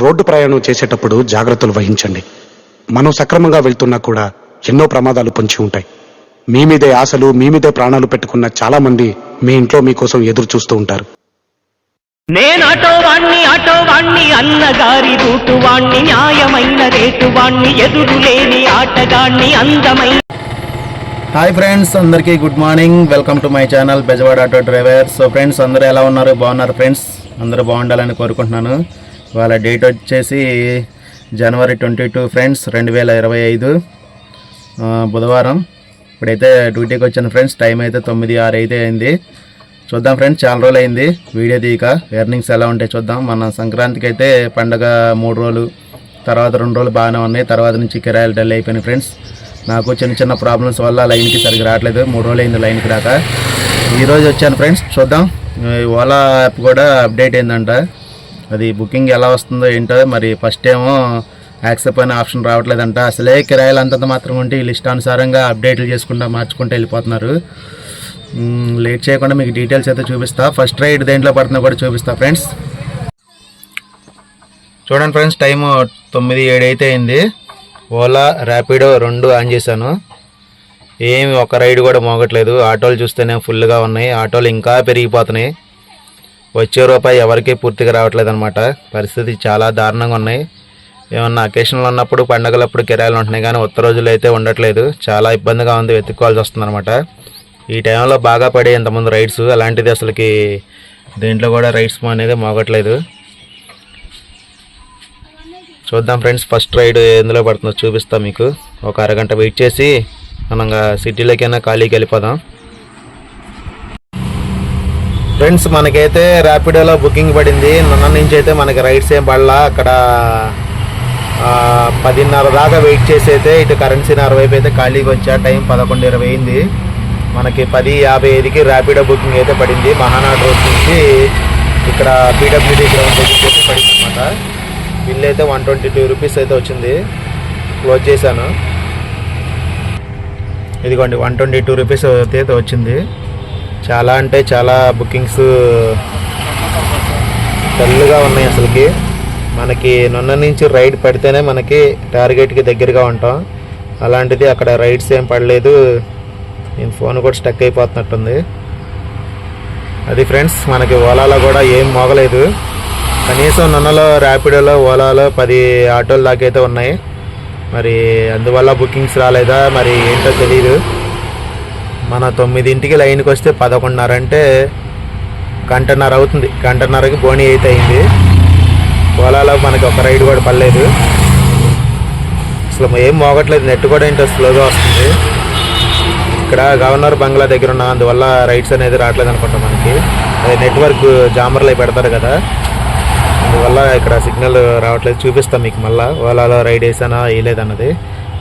Road ప్రయాణం చేసేటప్పుడు జాగ్రత్తలు వహించండి. మనం సక్రమంగా వెళ్తున్నా కూడా ఎన్నో ప్రమాదాలు పొంచి ఉంటాయి. మీ మీదే ఆశలు మీ మీదే ప్రాణాలు పెట్టుకున్న చాలా మంది మీ ఇంట్లో మీకోసం ఎదురు చూస్తూ ఉంటారు. నేను ఆటో వాణ్ణి ఆటో వాణ్ణి అన్నగారి రూటు వాణ్ణి న్యాయమైన రేటు వాణ్ణి ఎదురు లేని ఆటగాణ్ణి అందమైన హాయ్ ఫ్రెండ్స్ అందరికీ good morning. Welcome to my channel Bezawada auto driver so friends అందరూ ఎలా ఉన్నారు? బాగున్నారు ఫ్రెండ్స్? అందరూ బాగుండాలని కోరుకుంటున్నాను. వాళ్ళ డేట్ వచ్చేసి జనవరి ట్వంటీ టూ ఫ్రెండ్స్ రెండు వేల ఇరవై ఐదు బుధవారం. ఇప్పుడైతే డ్యూటీకి వచ్చాను ఫ్రెండ్స్ టైం అయితే తొమ్మిది ఆరు అయితే అయింది. చూద్దాం ఫ్రెండ్స్ చాలా రోజులు అయింది వీడియో తీయక. ఎర్నింగ్స్ ఎలా ఉంటాయి చూద్దాం. మన సంక్రాంతికి అయితే పండగ మూడు రోజులు తర్వాత రెండు రోజులు బాగానే ఉన్నాయి. తర్వాత నుంచి కిరాయిలు డల్ అయిపోయినాయి ఫ్రెండ్స్. నాకు చిన్న చిన్న ప్రాబ్లమ్స్ వల్ల లైన్కి సరిగ్గా రావట్లేదు. మూడు రోజులు అయింది లైన్కి రాక. ఈరోజు వచ్చాను ఫ్రెండ్స్ చూద్దాం. ఓలా యాప్ కూడా అప్డేట్ అయిందంట. అది బుకింగ్ ఎలా వస్తుందో ఏంటో మరి ఫస్ట్ ఏమో యాక్సెప్ట్ అనే ఆప్షన్ రావట్లేదంట. అసలే కిరాయిలు అంతంత మాత్రం ఉంటే వీళ్ళు ఇష్టానుసారంగా అప్డేట్లు చేసుకుంటా మార్చుకుంటూ వెళ్ళిపోతున్నారు. లేట్ చేయకుండా మీకు డీటెయిల్స్ అయితే చూపిస్తా. ఫస్ట్ రైడ్ దేంట్లో పడుతుందో కూడా చూపిస్తా ఫ్రెండ్స్. చూడండి ఫ్రెండ్స్ టైం తొమ్మిది ఏడు అయితే అయింది. ఓలా ర్యాపిడో రెండు ఆన్ చేశాను. ఏమి ఒక రైడ్ కూడా మోగట్లేదు. ఆటోలు చూస్తేనే ఫుల్గా ఉన్నాయి. ఆటోలు ఇంకా పెరిగిపోతున్నాయి. వచ్చే రూపాయి ఎవరికీ పూర్తిగా రావట్లేదు అనమాట పరిస్థితి చాలా దారుణంగా ఉన్నాయి. ఏమన్నా అకేషన్లు ఉన్నప్పుడు పండగలప్పుడు కిరాయిలు ఉంటున్నాయి కానీ ఉత్తర రోజులు అయితే ఉండట్లేదు. చాలా ఇబ్బందిగా ఉంది వెతుక్కోవాల్సి వస్తుంది అనమాట ఈ టైంలో బాగా పడే ఇంతమంది రైడ్స్ అలాంటిది అసలుకి దేంట్లో కూడా రైడ్స్ అనేది మోగట్లేదు. చూద్దాం ఫ్రెండ్స్ ఫస్ట్ రైడ్ ఎందులో పడుతుందో చూపిస్తాం మీకు. ఒక అరగంట వెయిట్ చేసి మనం సిటీలోకైనా ఖాళీకి వెళ్ళిపోదాం. ఫ్రెండ్స్ మనకైతే ర్యాపిడోలో బుకింగ్ పడింది. నిన్న నుంచి అయితే మనకి రైడ్స్ ఏం పడలా. అక్కడ పదిన్నర దాకా వెయిట్ చేసి అయితే ఇటు కరెన్సీ వైపు అయితే ఖాళీకి వచ్చా. టైం పదకొండు ఇరవై అయింది. మనకి పది యాభై ఐదుకి ర్యాపిడో బుకింగ్ అయితే పడింది. మహానాడు రోడ్ నుంచి ఇక్కడ పీడబ్ల్యూడీ గ్రౌండ్ అయితే పడింది అనమాట బిల్ అయితే వన్ ట్వంటీ టూ రూపీస్ అయితే వచ్చింది. క్లోజ్ చేశాను. ఇదిగోండి వన్ ట్వంటీ టూ రూపీస్ అయితే వచ్చింది. చాలా అంటే చాలా బుకింగ్స్ డల్గా ఉన్నాయి అసలుకి. మనకి నొన్న నుంచి రైడ్ పడితేనే మనకి టార్గెట్కి దగ్గరగా ఉంటాం. అలాంటిది అక్కడ రైడ్స్ ఏం పడలేదు. నేను ఫోన్ కూడా స్టక్ అయిపోతున్నట్టుంది. అది ఫ్రెండ్స్ మనకి ఓలాలో కూడా ఏం మోగలేదు. కనీసం నన్నలో ర్యాపిడోలో ఓలాలో పది ఆటోలు దాకా అయితే ఉన్నాయి. మరి అందువల్ల బుకింగ్స్ రాలేదా? మరి ఏంటో తెలియదు మన తొమ్మిదింటికి లైన్కి వస్తే పదకొండున్నర అంటే గంటన్నర అవుతుంది. గంటన్నరకి బోని అయితే అయింది. ఓలాలో మనకి ఒక రైడ్ కూడా పడలేదు. అసలు ఏం మోగట్లేదు. నెట్ కూడా ఏంటో స్లోగా వస్తుంది. ఇక్కడ గవర్నర్ బంగ్లా దగ్గర ఉన్న అందువల్ల రైడ్స్ అనేది రావట్లేదు అనుకుంటాం మనకి. నెట్వర్క్ జామర్లు అవి పెడతారు కదా. అందువల్ల ఇక్కడ సిగ్నల్ రావట్లేదు. చూపిస్తాం మీకు మళ్ళీ. ఓలాలో రైడ్ వేసానా వేయలేదన్నది.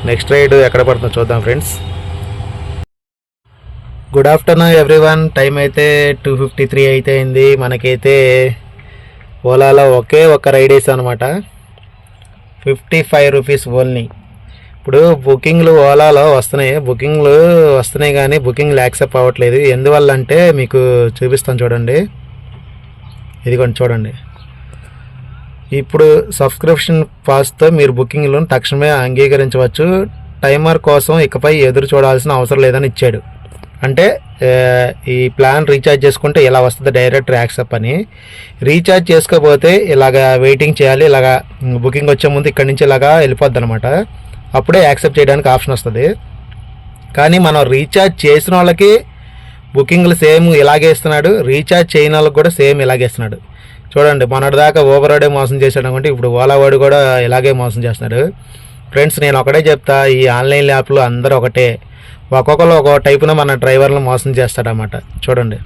నెక్స్ట్ రైడ్ ఎక్కడ పడుతుందో చూద్దాం friends. Good afternoon everyone. Time అయితే టూ ఫిఫ్టీ త్రీ అయితే అయింది. మనకైతే ఓలాలో ఒకే ఒక రైడ్ వేసాం అనమాట ఫిఫ్టీ ఫైవ్ రూపీస్ ఓన్లీ ఇప్పుడు బుకింగ్లు ఓలాలో వస్తున్నాయి. బుకింగ్లు వస్తున్నాయి కానీ బుకింగ్లు యాక్సెప్ట్ అవ్వట్లేదు. ఎందువల్ల అంటే మీకు చూపిస్తాను చూడండి. ఇదిగోండి చూడండి. ఇప్పుడు సబ్స్క్రిప్షన్ పాస్తో మీరు బుకింగ్లను తక్షణమే అంగీకరించవచ్చు. టైమర్ కోసం ఇకపై ఎదురు చూడాల్సిన అవసరం లేదని ఇచ్చాడు. అంటే ఈ ప్లాన్ రీఛార్జ్ చేసుకుంటే ఇలా వస్తుంది డైరెక్ట్ యాక్సెప్ట్ అని. రీఛార్జ్ చేసుకోకపోతే ఇలాగ వెయిటింగ్ చేయాలి ఇలాగా బుకింగ్ వచ్చే ముందు ఇక్కడి నుంచి ఇలాగా వెళ్ళిపోద్ది అనమాట అప్పుడే యాక్సెప్ట్ చేయడానికి ఆప్షన్ వస్తుంది. కానీ మనం రీఛార్జ్ చేసిన వాళ్ళకి బుకింగ్లు సేమ్ ఇలాగే ఇస్తున్నాడు రీఛార్జ్ చేయని వాళ్ళకి కూడా సేమ్ ఇలాగే ఇస్తున్నాడు. చూడండి మొన్నటిదాకా ఓవర్ వాడే మోసం చేశాడు అనుకుంటే ఇప్పుడు ఓలా వాడు కూడా ఇలాగే మోసం చేస్తున్నాడు. ఫ్రెండ్స్ నేను ఒకటే చెప్తా ఈ ఆన్లైన్ యాప్లు అందరూ ఒకటే. ఒక్కొక్కరు ఒక టైపున మన డ్రైవర్లు మోసం చేస్తాడనమాట చూడండి.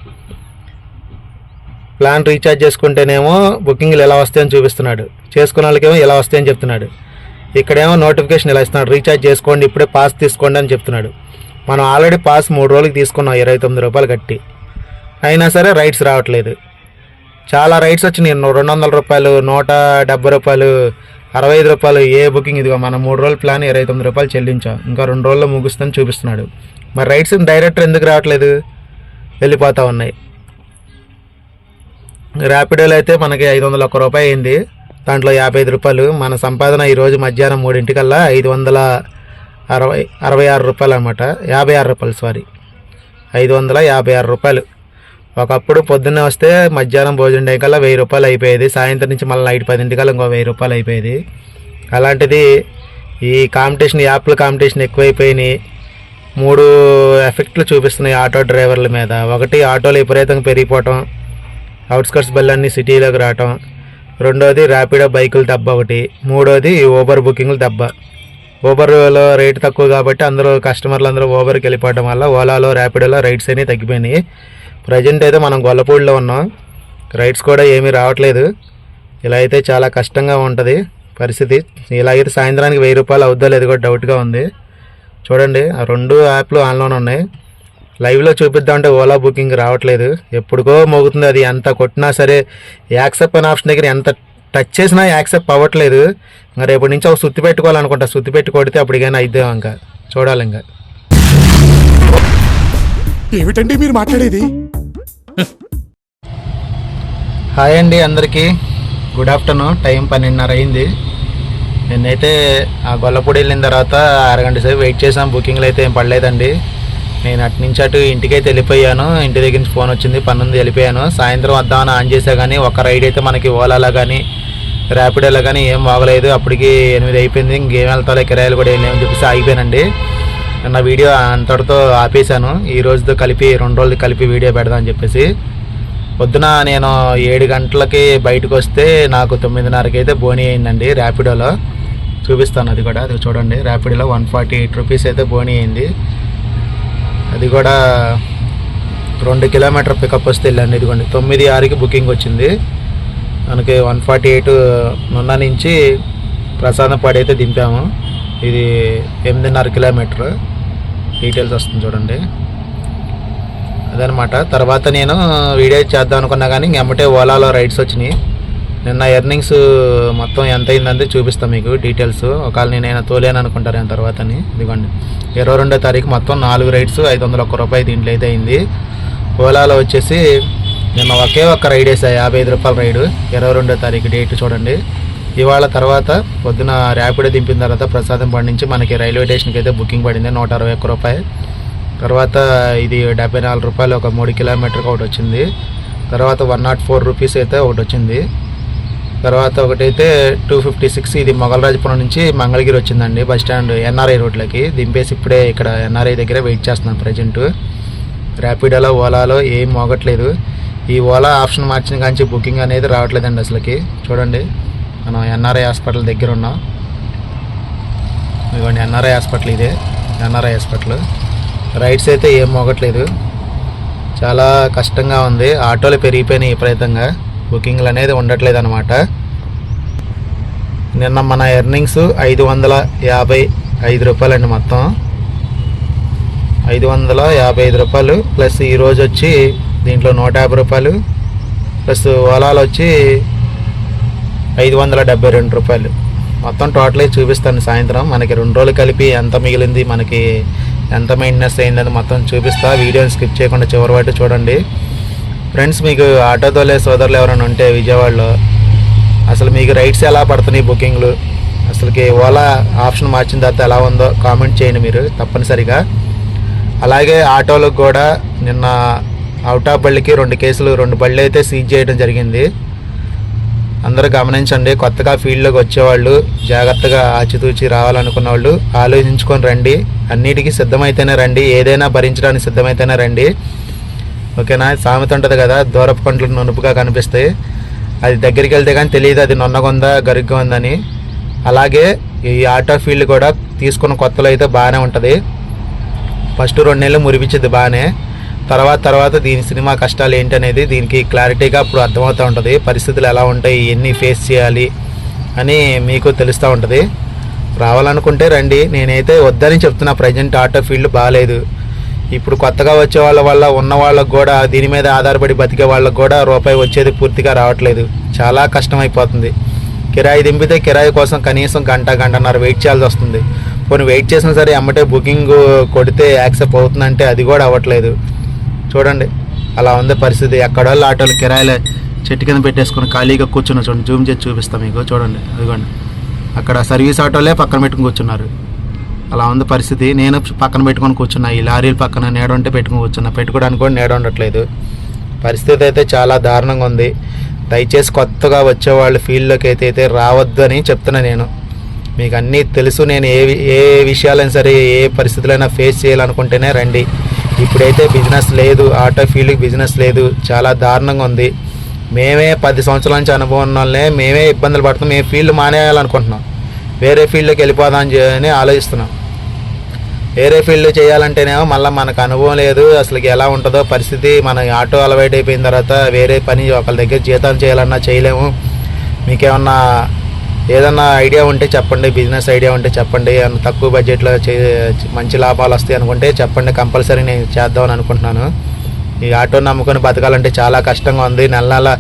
ప్లాన్ రీఛార్జ్ చేసుకుంటేనేమో బుకింగ్లు ఎలా వస్తాయని చూపిస్తున్నాడు. చేసుకున్న వాళ్ళకేమో ఎలా వస్తాయని చెప్తున్నాడు. ఇక్కడేమో నోటిఫికేషన్ ఇలా ఇస్తున్నాడు రీఛార్జ్ చేసుకోండి ఇప్పుడే పాస్ తీసుకోండి అని చెప్తున్నాడు. మనం ఆల్రెడీ పాస్ మూడు రోజులకి తీసుకున్నాం ఇరవై తొమ్మిది రూపాయలు కట్టి. అయినా సరే రైట్స్ రావట్లేదు. చాలా రైట్స్ వచ్చినాయి. రెండు వందల రూపాయలు నూట డెబ్బై రూపాయలు అరవై ఐదు రూపాయలు ఏ బుకింగ్? ఇదిగో మన మూడు రోజుల ప్లాన్ ఇరవై తొమ్మిది రూపాయలు చెల్లించాం. ఇంకా రెండు రోజుల్లో ముగుస్తుందని చూపిస్తున్నాడు. మరి రైట్స్ డైరెక్టర్ ఎందుకు రావట్లేదు? వెళ్ళిపోతూ ఉన్నాయి. ర్యాపిడోలో అయితే మనకి ఐదు వందల ఒక్క రూపాయి అయింది. దాంట్లో యాభై ఐదు రూపాయలు. మన సంపాదన ఈరోజు మధ్యాహ్నం మూడింటికల్లా ఐదు వందల అరవై అరవై ఆరు రూపాయలు అనమాట యాభై ఆరు రూపాయలు సారీ ఐదు వందల యాభై ఆరు రూపాయలు. ఒకప్పుడు పొద్దున్నే వస్తే మధ్యాహ్నం భోజనం టైం కల్లా వెయ్యి రూపాయలు అయిపోయేది. సాయంత్రం నుంచి మళ్ళీ నైట్ పదింటికల్లా ఇంకో వెయ్యి రూపాయలు అయిపోయేది. అలాంటిది ఈ కాంపిటీషన్ యాప్ల కాంపిటీషన్ ఎక్కువైపోయినాయి. మూడు ఎఫెక్ట్లు చూపిస్తున్నాయి ఆటో డ్రైవర్ల మీద. ఒకటి ఆటోలు విపరీతంగా పెరిగిపోవటం. అవుట్స్కట్స్ బళ్ళన్నీ సిటీలోకి రావటం. రెండోది ర్యాపిడో బైకులు దెబ్బ ఒకటి. మూడోది ఊబర్ బుకింగ్లు దెబ్బ. ఊబర్లో రేటు తక్కువ కాబట్టి అందరూ కస్టమర్లు అందరూ ఊబర్కి వెళ్ళిపోవడం వల్ల ఓలాలో ర్యాపిడోలో రైడ్స్ అనేవి తగ్గిపోయినాయి. ప్రజెంట్ అయితే మనం గొల్లపూడిలో ఉన్నాం. రైడ్స్ కూడా ఏమీ రావట్లేదు. ఇలా అయితే చాలా కష్టంగా ఉంటుంది పరిస్థితి. ఇలా అయితే సాయంత్రానికి వెయ్యి రూపాయలు అవుద్దో లేదు కూడా డౌట్గా ఉంది. చూడండి ఆ రెండు యాప్లు ఆన్లోనే ఉన్నాయి. లైవ్లో చూపిద్దామంటే ఓలా బుకింగ్ రావట్లేదు. ఎప్పుడుకో మోగుతుంది అది ఎంత కొట్టినా సరే. యాక్సెప్ట్ అనే ఆప్షన్ దగ్గర ఎంత టచ్ చేసినా యాక్సెప్ట్ అవ్వట్లేదు. ఇంకా రేపటి నుంచి ఒక సుత్తి పెట్టుకోవాలనుకుంటా. సుత్తి పెట్టి కొడితే అప్పటికైనా అయిద్దాం ఇంకా. చూడాలి ఇంకా. ఏమిటండి మీరు మాట్లాడేది? హాయ్ అండి అందరికీ. గుడ్ ఆఫ్టర్నూన్ టైం పన్నెండున్నర అయింది. నిన్నైతే ఆ గొల్లపూడి వెళ్ళిన తర్వాత అరగంట సేపు వెయిట్ చేసాం బుకింగ్లు అయితే ఏం పడలేదండి. నేను అటు నుంచి అటు ఇంటికైతే వెళ్ళిపోయాను. ఇంటి దగ్గర నుంచి ఫోన్ వచ్చింది. పన్నుంది వెళ్ళిపోయాను. సాయంత్రం వద్దామని ఆన్ చేసా కానీ ఒక రైడ్ అయితే మనకి ఓలాలో కానీ ర్యాపిడోలో కానీ ఏం బాగలేదు అప్పటికి ఎనిమిది అయిపోయింది. ఇంకేం వెళ్తాలో కిరాయిలు కూడా ఏం చెప్పేసి ఆగిపోయానండి. నా వీడియో అంతటితో ఆపేశాను. ఈ రోజుతో కలిపి రెండు రోజులు కలిపి వీడియో పెడదామని చెప్పేసి. పొద్దున నేను ఏడు గంటలకి బయటకు వస్తే నాకు తొమ్మిదిన్నరకి అయితే బోనీ అయిందండి ర్యాపిడోలో. చూపిస్తాను అది కూడా అది చూడండి. ర్యాపిడోలో వన్ ఫార్టీ ఎయిట్ రూపీస్ అయితే బోనీ అయింది. అది కూడా రెండు కిలోమీటర్ పికప్ వస్తే వెళ్ళండి. ఇదిగోండి తొమ్మిది ఆరుకి బుకింగ్ వచ్చింది. మనకి వన్ ఫార్టీ ఎయిట్ నున్న నుంచి ప్రసాదంపాడు అయితే దింపాము. ఇది ఎనిమిదిన్నర కిలోమీటర్. డీటెయిల్స్ వస్తుంది చూడండి. అదనమాట తర్వాత నేను వీడియో చేద్దాం అనుకున్నా కానీ ఎమ్మటే ఓలాలో రైడ్స్ వచ్చినాయి. నిన్న ఎర్నింగ్స్ మొత్తం ఎంత అయిందంటే చూపిస్తాను మీకు డీటెయిల్స్. ఒకవేళ నేనైనా తోలేను అనుకుంటారు నేను తర్వాతని ఇదిగోండి. ఇరవై రెండో తారీఖు మొత్తం నాలుగు రైడ్స్ ఐదు వందల ఒక్క రూపాయి దీంట్లో అయితే అయింది. ఓలాలో వచ్చేసి నిన్న ఒకే ఒక్క రైడ్ వేసా యాభై ఐదు రూపాయల రైడు. ఇరవై రెండో తారీఖు డేట్ చూడండి. ఇవాళ తర్వాత పొద్దున ర్యాపిడ్ దింపిన తర్వాత ప్రసాదం పండించి మనకి రైల్వే స్టేషన్కి అయితే బుకింగ్ పడింది నూట అరవై ఒక్క రూపాయి తర్వాత ఇది డెబ్బై నాలుగు రూపాయలు ఒక మూడు కిలోమీటర్కి ఒకటి వచ్చింది. తర్వాత వన్ నాట్ ఫోర్ రూపీస్ అయితే ఒకటి వచ్చింది. తర్వాత ఒకటైతే టూ ఫిఫ్టీ సిక్స్ ఇది మొగలరాజపురం నుంచి మంగళగిరి వచ్చిందండి బస్ స్టాండ్ ఎన్ఆర్ఐ రోడ్లకి. దింపేసి ఇప్పుడే ఇక్కడ ఎన్ఆర్ఐ దగ్గర వెయిట్ చేస్తున్నాను ప్రజెంట్. ర్యాపిడోలో ఓలాలో ఏం మోగట్లేదు. ఈ ఓలా ఆప్షన్ మార్చిన కానీ బుకింగ్ అనేది రావట్లేదండి అసలుకి. చూడండి. మనం ఎన్ఆర్ఐ హాస్పిటల్ దగ్గర ఉన్నాం. ఇవ్వండి ఎన్ఆర్ఐ హాస్పిటల్ ఇదే. NRI hospital. రైడ్స్ అయితే ఏం మోగట్లేదు. చాలా కష్టంగా ఉంది. ఆటోలు పెరిగిపోయినాయి విపరీతంగా. బుకింగ్లు అనేది ఉండట్లేదు అనమాట నిన్న మన ఎర్నింగ్స్ ఐదు వందల యాభై ఐదు రూపాయలండి మొత్తం. ఐదు వందల యాభై ఐదు రూపాయలు. ప్లస్ ఈరోజు వచ్చి దీంట్లో నూట యాభై రూపాయలు. ప్లస్ ఓలాలు వచ్చి ఐదు వందల డెబ్బై రెండు రూపాయలు. మొత్తం టోటల్ చూపిస్తాను సాయంత్రం. మనకి రెండు రోజులు కలిపి ఎంత మిగిలింది మనకి ఎంత మెయింటెనెన్స్ అయిందని మొత్తం చూపిస్తా. వీడియోని స్కిప్ చేయకుండా చివరి వాటి చూడండి. ఫ్రెండ్స్ మీకు ఆటో తోలే సోదరులు ఎవరైనా ఉంటే విజయవాడలో అసలు మీకు రైడ్స్ ఎలా పడుతున్నాయి బుకింగ్లు? అసలుకి ఓలా ఆప్షన్ మార్చిన తర్వాత ఎలా ఉందో కామెంట్ చేయండి మీరు తప్పనిసరిగా. అలాగే ఆటోలకు కూడా నిన్న అవుట్ ఆఫ్ బళ్ళకి రెండు కేసులు రెండు బళ్ళు అయితే సీజ్ చేయడం జరిగింది. అందరూ గమనించండి కొత్తగా ఫీల్డ్లోకి వచ్చేవాళ్ళు జాగ్రత్తగా ఆచితూచి రావాలనుకున్న వాళ్ళు ఆలోచించుకొని రండి. అన్నిటికీ సిద్ధమైతేనే రండి ఏదైనా భరించడానికి సిద్ధమైతేనే రండి. ఓకేనా? సామెత ఉంటుంది కదా దూరపు పంటలు నునుపుగా కనిపిస్తాయి. అది దగ్గరికి వెళ్తే కానీ తెలియదు అది నొన్నగుందా గరుగ్గా ఉందని. అలాగే ఈ ఆటో ఫీల్డ్ కూడా తీసుకున్న కొత్తలో అయితే బాగానే ఉంటుంది. ఫస్ట్ రెండు నెలలు మురిపించింది బాగానే. తర్వాత తర్వాత దీని సినిమా కష్టాలు ఏంటనేది దీనికి క్లారిటీగా అప్పుడు అర్థమవుతూ ఉంటుంది. పరిస్థితులు ఎలా ఉంటాయి ఎన్ని ఫేస్ చేయాలి అని మీకు తెలుస్తూ ఉంటుంది. రావాలనుకుంటే రండి. నేనైతే వద్దని చెప్తున్నా ప్రజెంట్ ఆటో ఫీల్డ్ బాగాలేదు ఇప్పుడు కొత్తగా వచ్చే వాళ్ళ వల్ల ఉన్న వాళ్ళకు కూడా దీని మీద ఆధారపడి బతికే వాళ్ళకు కూడా రూపాయి వచ్చేది పూర్తిగా రావట్లేదు. చాలా కష్టమైపోతుంది. కిరాయి దింపితే కిరాయి కోసం కనీసం గంట గంటన్నర వెయిట్ చేయాల్సి వస్తుంది. కొన్ని వెయిట్ చేసినా సరే అమ్మటే బుకింగ్ కొడితే యాక్సెప్ట్ అవుతుందంటే అది కూడా అవ్వట్లేదు. చూడండి. అలా ఉంది పరిస్థితి. ఎక్కడోళ్ళు ఆటోలు కిరాయిలు చెట్టు కింద పెట్టేసుకొని ఖాళీగా కూర్చున్న చూడండి. జూమ్ చేసి చూపిస్తాం మీకు. చూడండి. అదిగోండి. అక్కడ సర్వీస్ ఆటోలే పక్కన పెట్టుకుని కూర్చున్నారు. అలా ఉంది పరిస్థితి. నేను పక్కన పెట్టుకొని కూర్చున్నా. ఈ లారీలు పక్కన నీడ ఉంటే పెట్టుకుని కూర్చున్నా. పెట్టుకోవడానికి కూడా నీడ ఉండట్లేదు. పరిస్థితి అయితే చాలా దారుణంగా ఉంది. దయచేసి కొత్తగా వచ్చేవాళ్ళు ఫీల్డ్లోకి అయితే అయితే రావద్దు అని చెప్తున్నా నేను. మీకు అన్నీ తెలుసు. నేను ఏ ఏ విషయాలైనా సరే ఏ పరిస్థితులైనా ఫేస్ చేయాలనుకుంటేనే రండి. ఇప్పుడైతే బిజినెస్ లేదు ఆటో ఫీల్డ్కి బిజినెస్ లేదు చాలా దారుణంగా ఉంది. మేమే పది సంవత్సరాల నుంచి అనుభవం ఉన్న వాళ్ళే మేమే ఇబ్బందులు పడుతున్నాం మేము ఫీల్డ్ మానేయాలనుకుంటున్నాం. వేరే ఫీల్డ్కి వెళ్ళిపోదాం అని అని ఆలోచిస్తున్నాం. వేరే ఫీల్డ్ చేయాలంటేనేమో మళ్ళీ మనకు అనుభవం లేదు అసలుకి ఎలా ఉంటుందో పరిస్థితి మన ఆటో అలవాటు అయిపోయిన తర్వాత వేరే పని ఒకళ్ళ దగ్గర జీతాలు చేయాలన్నా చేయలేము. మీకేమన్నా ఏదన్నా ఐడియా ఉంటే చెప్పండి బిజినెస్ ఐడియా ఉంటే చెప్పండి తక్కువ బడ్జెట్లో చే మంచి లాభాలు వస్తాయి అనుకుంటే చెప్పండి కంపల్సరీ నేను చేద్దామని అనుకుంటున్నాను. ఈ ఆటో నమ్ముకొని బతకాలంటే చాలా కష్టంగా ఉంది. నెల నెల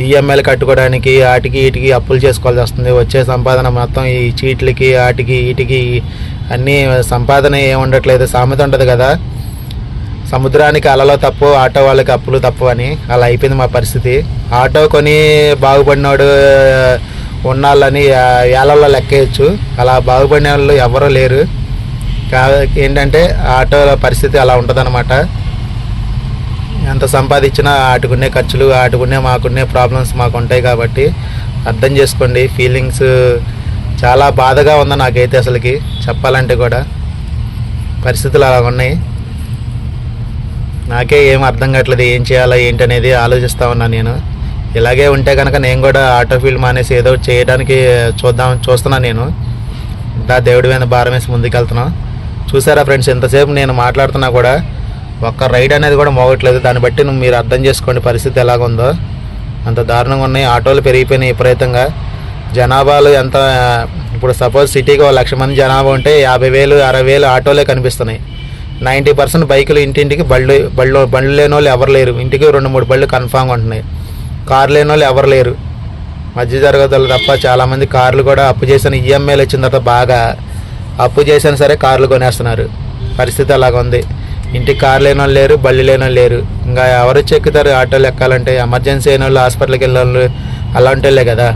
ఈఎంఐలు కట్టుకోవడానికి వాటికి వీటికి అప్పులు చేసుకోవాల్సి వస్తుంది. వచ్చే సంపాదన మొత్తం ఈ చీట్లకి వాటికి వీటికి అన్నీ సంపాదన ఏమి ఉండట్లేదు. సామెత ఉంటుంది కదా. సముద్రానికి అలలో తప్పు ఆటో వాళ్ళకి అప్పులు తప్పు అని. అలా అయిపోయింది మా పరిస్థితి. ఆటో కొని బాగుపడినోడు ఉన్నాళ్ళని ఏళ్ళలో లెక్కేయచ్చు. అలా బాగుపడిన వాళ్ళు ఎవరూ లేరు. కా ఏంటంటే ఆటోల పరిస్థితి అలా ఉంటుందన్నమాట. ఎంత సంపాదించినా ఆటుకునే ఖర్చులు ఆటుకునే మాకునే ప్రాబ్లమ్స్ మాకు ఉంటాయి కాబట్టి అర్థం చేసుకోండి. ఫీలింగ్స్ చాలా బాధగా ఉంది నాకైతే అసలుకి చెప్పాలంటే కూడా. పరిస్థితులు అలా ఉన్నాయి. నాకే ఏం అర్థం కావట్లేదు ఏం చేయాలో ఏంటనేది ఆలోచిస్తా ఉన్నాను నేను. ఇలాగే ఉంటే కనుక నేను కూడా ఆటో ఫీల్డ్ మానేసి ఏదో చేయడానికి చూద్దాం చూస్తున్నాను నేను. దా దేవుడి మీద భారం వేసి ముందుకెళ్తున్నాం. చూసారా ఫ్రెండ్స్ ఎంతసేపు నేను మాట్లాడుతున్నా కూడా ఒక్క రైడ్ అనేది కూడా మోగట్లేదు. దాన్ని బట్టి మీరు అర్థం చేసుకోండి పరిస్థితి ఎలాగుందో. అంత దారుణంగా ఉన్నాయి. ఆటోలు పెరిగిపోయినాయి విపరీతంగా. జనాభాలు ఎంత ఇప్పుడు సపోజ్ సిటీకి ఒక లక్ష మంది జనాభా ఉంటే యాభై వేలు అరవై వేలు ఆటోలే కనిపిస్తున్నాయి. నైంటీ పర్సెంట్ బైకులు ఇంటింటికి బళ్ళు బళ్ళు బండ్లు లేని వాళ్ళు ఎవరు లేరు. ఇంటికి రెండు మూడు బళ్ళు కన్ఫామ్గా ఉంటున్నాయి. కారు లేని వాళ్ళు ఎవరు లేరు. మధ్య తరగతులు తప్ప చాలామంది కార్లు కూడా అప్పు చేసిన ఈఎంఐలు వచ్చిన తర్వాత బాగా అప్పు చేసినా సరే కార్లు కొనేస్తున్నారు. పరిస్థితి అలాగ ఉంది. ఇంటికి కారు లేని వాళ్ళు లేరు బళ్ళు లేని వాళ్ళు లేరు. ఇంకా ఎవరు ఎక్కుతారు ఆటోలు ఎక్కాలంటే ఎమర్జెన్సీ అయిన వాళ్ళు హాస్పిటల్కి వెళ్ళే వాళ్ళు అలాంటి వాళ్ళే కదా.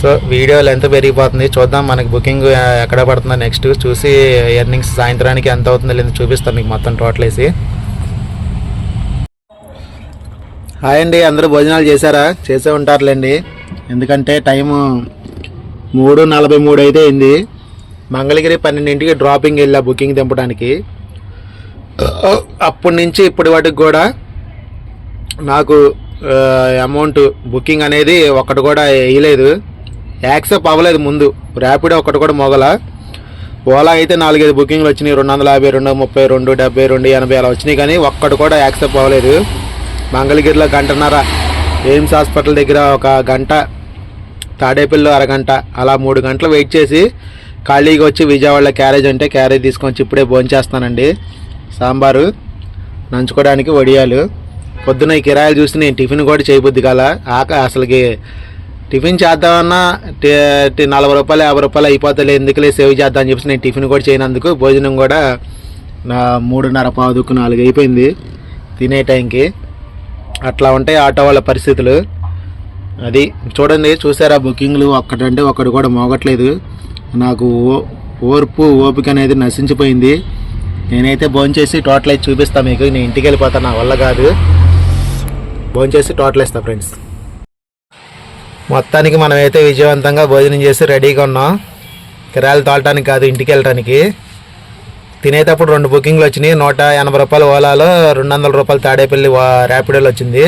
సో వీడియో లెంత్ పెరిగిపోతుంది. చూద్దాం మనకి బుకింగ్ ఎక్కడ పడుతుందో నెక్స్ట్. చూసి ఎర్నింగ్స్ సాయంత్రానికి ఎంత అవుతుందో లేదు చూపిస్తాను మీకు మొత్తం టోటల్ వేసి. హాయ్ అండి అందరూ భోజనాలు చేశారా? చేసే ఉంటారులేండి. ఎందుకంటే టైము మూడు నలభై మూడు అయితే అయింది. మంగళగిరి పన్నెండింటికి డ్రాపింగ్ వెళ్ళా బుకింగ్ దింపడానికి అప్పటి నుంచి ఇప్పటి వాటికి కూడా నాకు అమౌంట్ బుకింగ్ అనేది ఒక్కటి కూడా వేయలేదు. యాక్సెప్ట్ అవ్వలేదు ముందు. ర్యాపిడో ఒకటి కూడా మొగల. ఓలా అయితే నాలుగైదు బుకింగ్లు వచ్చినాయి. రెండు వందల యాభై రెండు ముప్పై రెండు డెబ్బై రెండు ఎనభై అలా వచ్చినాయి కానీ ఒక్కటి కూడా యాక్సెప్ట్ అవ్వలేదు. మంగళగిరిలో గంటన్నర ఎయిమ్స్ హాస్పిటల్ దగ్గర ఒక గంట తాడేపల్లిలో అరగంట అలా మూడు గంటలు వెయిట్ చేసి ఖాళీగా వచ్చి విజయవాడలో క్యారేజ్ అంటే క్యారేజ్ తీసుకొని ఇప్పుడే భోంచేస్తానండి. సాంబారు నంచుకోవడానికి వడియాలు. పొద్దున ఈ కిరాయిలు చూసి నేను టిఫిన్ కూడా చేయబుద్ది కాల. ఆక అసలుకి టిఫిన్ చేద్దామన్నా నలభై రూపాయలు యాభై రూపాయలు అయిపోతలే ఎందుకులే సేవ్ చేద్దాం అని చెప్పేసి నేను టిఫిన్ కూడా చేయనందుకు భోజనం కూడా నా మూడున్నర పావుదుకు నాలుగు అయిపోయింది తినే టైంకి. అట్లా ఉంటాయి ఆటో వాళ్ళ పరిస్థితులు. అది చూడండి చూసారా బుకింగ్లు? ఒక్కటంటే ఒక్కడు కూడా మోగట్లేదు. నాకు ఓర్పు ఓపిక అనేది నశించిపోయింది. నేనైతే భోంచేసి టోటల్ అయితే చూపిస్తాను మీకు. నేను ఇంటికి వెళ్ళిపోతాను నా వల్ల కాదు. భోంచేసి టోటల్ ఇస్తా ఫ్రెండ్స్. మొత్తానికి మనమైతే విజయవంతంగా భోజనం చేసి రెడీగా ఉన్నాం. కిరాయిలు తోలటానికి కాదు ఇంటికి వెళ్ళటానికి. తినేటప్పుడు రెండు బుకింగ్లు వచ్చినాయి. నూట ఎనభై రూపాయలు ఓలాలో రెండు వందల రూపాయలు తాడేపల్లి ర్యాపిడోలు ర్యాపిడోలో వచ్చింది.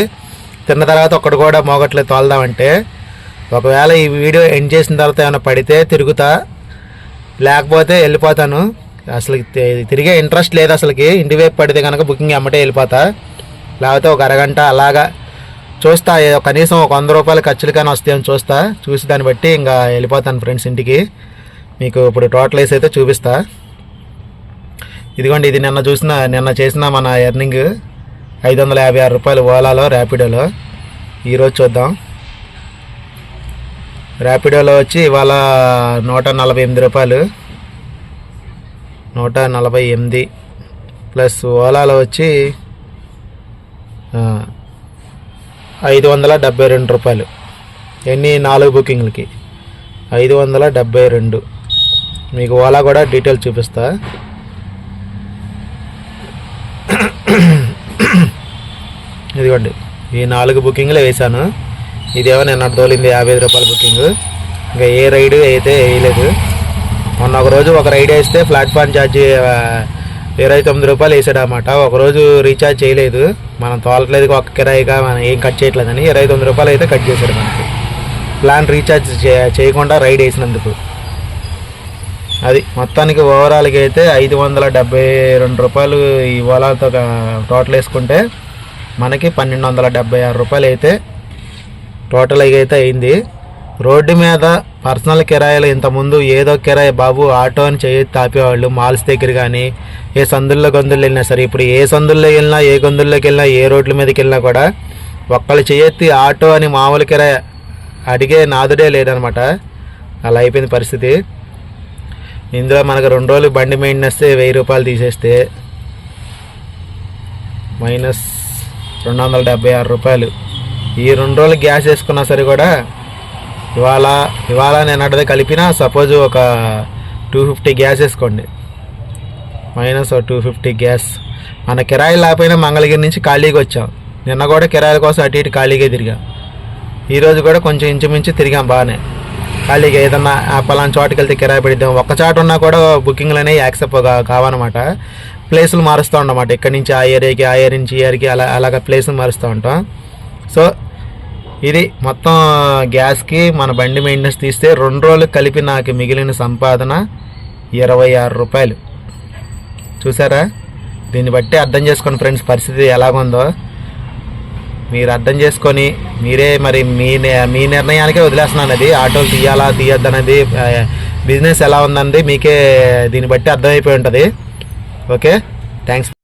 తిన్న తర్వాత ఒక్కటి కూడా మోగట్లేదు తోలదామంటే. ఒకవేళ ఈ వీడియో ఎండ్ చేసిన తర్వాత ఏమైనా పడితే తిరుగుతా. లేకపోతే వెళ్ళిపోతాను. అసలు తిరిగే ఇంట్రెస్ట్ లేదు అసలుకి. ఇంటి వైపు పడితే కనుక బుకింగ్ ఎమ్మటే వెళ్ళిపోతా. లేకపోతే ఒక అరగంట అలాగా చూస్తా. కనీసం ఒక వంద రూపాయలు ఖర్చులు కానీ వస్తాయని చూస్తా. చూసి దాన్ని బట్టి ఇంకా వెళ్ళిపోతాను ఫ్రెండ్స్ ఇంటికి. మీకు ఇప్పుడు టోటల్ వేసి అయితే చూపిస్తాను ఇదిగోండి ఇది నిన్న చూసిన నిన్న చేసిన మన ఎర్నింగ్ ఐదు వందల యాభై ఆరు రూపాయలు ఓలాలో ర్యాపిడోలో ఈరోజు చూద్దాం. ర్యాపిడోలో వచ్చి ఇవాళ నూట నలభై ఎనిమిది రూపాయలు. నూట నలభై ఎనిమిది. ప్లస్ ఓలాలో వచ్చి ఐదు వందల డెబ్బై రెండు రూపాయలు. ఎన్ని? నాలుగు బుకింగ్లకి. ఐదు వందల డెబ్బై రెండు. మీకు ఓలా కూడా డీటెయిల్స్ చూపిస్తా. ఇదిగోండి. ఈ నాలుగు బుకింగ్లు వేశాను. ఇదేమో నిన్న తోలింది యాభై ఐదు రూపాయల బుకింగ్. ఇంకా ఏ రైడ్ అయితే వేయలేదు. మొన్న ఒక రోజు ఒక రైడ్ వేస్తే ప్లాట్ఫామ్ ఛార్జ్ ఇరవై తొమ్మిది రూపాయలు వేసాడనమాట ఒకరోజు రీఛార్జ్ చేయలేదు. మనం తోలట్లేదు ఒక కిరాయిగా మనం ఏం కట్ చేయట్లేదని ఇరవై తొమ్మిది రూపాయలు అయితే కట్ చేశాడు మనకి. ప్లాన్ రీఛార్జ్ చేయకుండా రైడ్ వేసినందుకు. అది. మొత్తానికి ఓవరాల్కి అయితే ఐదు వందల డెబ్బై రెండు రూపాయలు ఈ ఓలాతో టోటల్ వేసుకుంటే మనకి పన్నెండు వందల డెబ్బై ఆరు రూపాయలు అయితే టోటల్ అయితే అయింది. రోడ్డు మీద పర్సనల్ కిరాయిలు ఇంతకుముందు ఏదో కిరాయి బాబు ఆటో అని చేయి తాపేవాళ్ళు మాల్స్ దగ్గర కానీ ఏ సందుల్లో గందుల్లో వెళ్ళినా సరే ఇప్పుడు ఏ సందుల్లో వెళ్ళినా ఏ గందుల్లోకి వెళ్ళినా ఏ రోడ్ల మీదకి వెళ్ళినా కూడా ఒక్కళ్ళు చేయెత్తి ఆటో అని మామూలు కిరాయి అడిగే నాదుడే లేదనమాట అలా అయిపోయింది పరిస్థితి. ఇందులో మనకు రెండు రోజులు బండి మెయింటెనెన్స్ వెయ్యి రూపాయలు తీసేస్తే మైనస్ రెండు వందల డెబ్బై ఆరు రూపాయలు. ఈ రెండు రోజులు గ్యాస్ వేసుకున్నా సరే కూడా ఇవాళ ఇవాళ నేను కలిపినా కలిపిన సపోజ్ ఒక టూ ఫిఫ్టీ గ్యాస్ వేసుకోండి. Minus two fifty gas. మన కిరాయి లేకపోయినా మంగళగిరి నుంచి ఖాళీగా వచ్చాం. నిన్న కూడా కిరాయిల కోసం అటు ఇటు ఖాళీగా తిరిగాం. ఈరోజు కూడా కొంచెం ఇంచుమించు తిరిగాం బాగానే. ఖాళీగా ఏదన్నా పలానా చోటుకి వెళ్తే కిరాయి పెడిద్దాం. ఒక్క చోట ఉన్నా కూడా బుకింగ్లు అనేవి యాక్సెప్ట్ కా- కావన్నమాట. ప్లేసులు మారుస్తూ ఉండమాట. ఇక్కడి నుంచి ఆ ఏరియాకి ఆ ఏరియా నుంచి ఇయర్కి అలా అలాగ ప్లేసులు మారుస్తూ ఉంటాం. సో ఇది మొత్తం గ్యాస్కి మన బండి మెయింటెనెన్స్ తీస్తే రెండు రోజులు కలిపి నాకు మిగిలిన సంపాదన ఇరవై ఆరు రూపాయలు. చూసారా? దీన్ని బట్టి అర్థం చేసుకోండి ఫ్రెండ్స్ పరిస్థితి ఎలాగుందో. మీరు అర్థం చేసుకొని మీరే మరి మీ మీ నిర్ణయానికే వదిలేస్తున్నాను అది. ఆటోలు తీయాలా తీయద్దు అనేది బిజినెస్ ఎలా ఉందండి మీకే దీన్ని బట్టి అర్థమైపోయి ఉంటుంది. ఓకే? థ్యాంక్స్.